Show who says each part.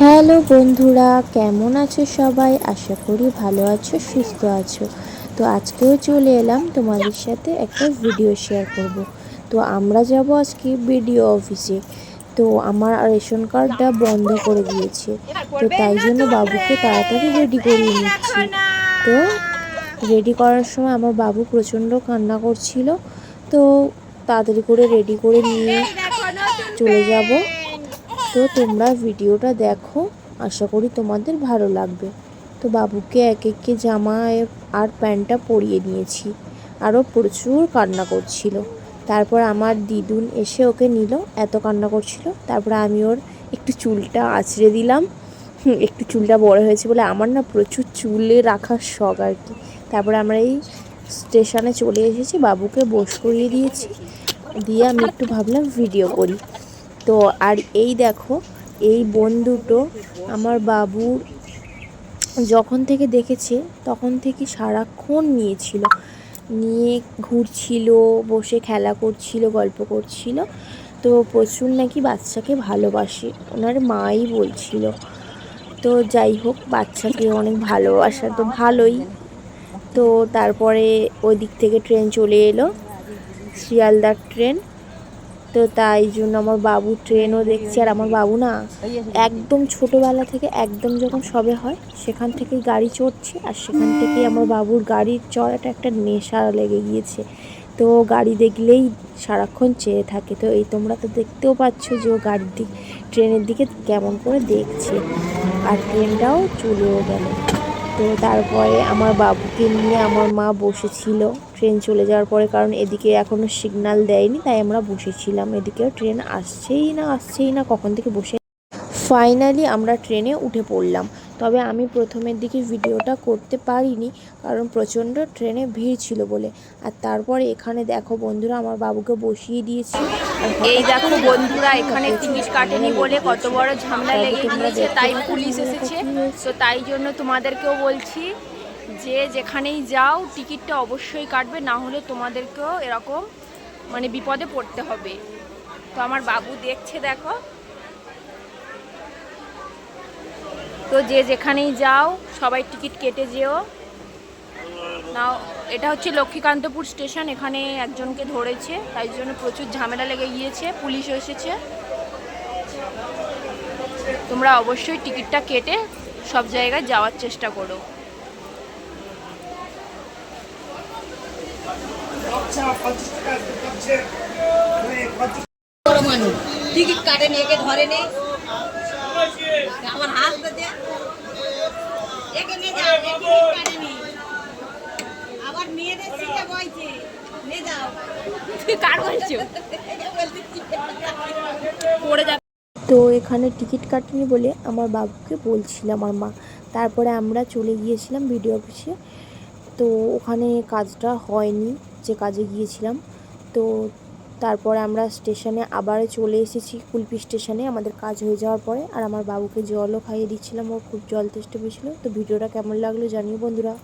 Speaker 1: Hello বন্ধুরা, কেমন আছো সবাই? আশা করি ভালো আছো, সুস্থ আছো। তো আজকেও চলে এলাম তোমাদের সাথে একটা ভিডিও শেয়ার করব। তো আমরা যাব আজকে বিডিও অফিসে তো আমার রেশন কার্ডটা বন্ধ করে দিয়েছে। তো তাই জন্য বাবুকে তাড়াতাড়ি রেডি করিয়ে নিচ্ছি। তো রেডি করার সময় আমার বাবু প্রচণ্ড কান্না করছিল। তো তাড়াতাড়ি করে রেডি করে নিয়ে চলে যাব। তো তোমরা ভিডিওটা দেখো, আশা করি তোমাদের ভালো লাগবে। তো বাবুকে এক একে জামা আর প্যান্টটা পরিয়ে নিয়েছি। আরও প্রচুর কান্না করছিল। তারপর আমার দিদুন এসে ওকে নিল, এত কান্না করছিল। তারপর আমি ওর একটু চুলটা আঁচড়ে দিলাম। একটু চুলটা বড় হয়েছে বলে আমার না প্রচুর চুলে রাখার শখ আর কি। তারপরে আমরা এই স্টেশনে চলে এসেছি, বাবুকে বস করিয়ে দিয়েছি। দিয়ে আমি একটু ভাবলাম ভিডিও করি। তো আর এই দেখো, এই বোন দুটো, আমার বাবুর যখন থেকে দেখেছে, তখন থেকে সারাক্ষণ নিয়েছিল। নিয়ে ঘুরছিল, বসে খেলা করছিল, গল্প করছিল। তো প্রচুর নাকি বাচ্চাকে ভালোবাসে, ওনার মাই বলছিল। তো যাই হোক, বাচ্চাকে অনেক ভালোবাসা তো ভালোই। তো তারপরে ওই দিক থেকে ট্রেন চলে এলো, শিয়ালদার ট্রেন। তো তাই জন্য আমার বাবু ট্রেনও দেখছি আর আমার বাবু না একদম ছোটোবেলা থেকে একদম যখন সবে হয়, সেখান থেকেই গাড়ি চড়ছে আর সেখান থেকেই আমার বাবুর গাড়ির চড়াটা একটা নেশা লেগে গিয়েছে। তো গাড়ি দেখলেই সারাক্ষণ চেয়ে থাকে। তো এই তোমরা তো দেখতেও পাচ্ছ যে ও গাড়ির দিক ট্রেনের দিকে কেমন করে দেখছে। আর ট্রেনটাও চলেও গেল। তো তারপরে আমার বাবুকে নিয়ে আমার মা বসেছিল। ট্রেন চলে যাওয়ার পরে কারণ এদিকে এখনও সিগনাল দেয়নি তাই আমরা বসেছিলাম। এদিকেও ট্রেন আসছেই না আসছেই না কখন থেকে বসে ফাইনালি আমরা ট্রেনে উঠে পড়লাম। তবে আমি প্রথমের দিকে ভিডিওটা করতে পারিনি কারণ প্রচণ্ড ট্রেনে ভিড় ছিল বলে। আর তারপরে এখানে দেখো বন্ধুরা আমার বাবুকে বসিয়ে দিয়েছি।
Speaker 2: এই দেখো বন্ধুরা এখানে টিকিট কাটেনি বলে কত বড় ঝামেলা লেগে গিয়েছে তাই পুলিশ এসেছে। তো তাই জন্য তোমাদেরকেও বলছি যে যেখানেই যাও, টিকিটটা অবশ্যই কাটবে, না হলে তোমাদেরকেও এরকম মানে বিপদে পড়তে হবে। তো আমার বাবু দেখছে, দেখো। তো যে যেখানেই যাও, সবাই টিকিট কেটে যেও। না এটা হচ্ছে লক্ষ্মীকান্তপুর স্টেশন, এখানে একজনকে ধরেছে, তাই জন্য প্রচুর ঝামেলা লেগে গিয়েছে পুলিশ এসেছে। তোমরা অবশ্যই টিকিটটা কেটে সব জায়গায় যাওয়ার চেষ্টা করো
Speaker 3: বড় মানুষ টিকিট কাটে নিয়ে একে ধরে নে। আমার হাত একে নিয়ে যাও টিকিট কাটেনি আবার মেয়েদের সিটে বইছে নিয়ে যাও
Speaker 2: কার বলছো। পড়ে যাবে
Speaker 1: তো এখানে টিকিট কাটেনি বলে আমার বাবুকে বলছিলাম আমার মা। তারপরে আমরা চলে গিয়েছিলাম বিডিও অফিসে। তো ওখানে কাজটা হয়নি, যে কাজে গিয়েছিলাম। তো তারপরে আমরা স্টেশনে আবার চলে এসেছি, কুলপি স্টেশনে। আমাদের কাজ হয়ে যাওয়ার পরে আর আমার বাবুকে জলও খাইয়ে দিচ্ছিলাম, ও খুব জল তেষ্টা পেয়েছিলো। তো ভিডিওটা কেমন লাগল জানিও বন্ধুরা।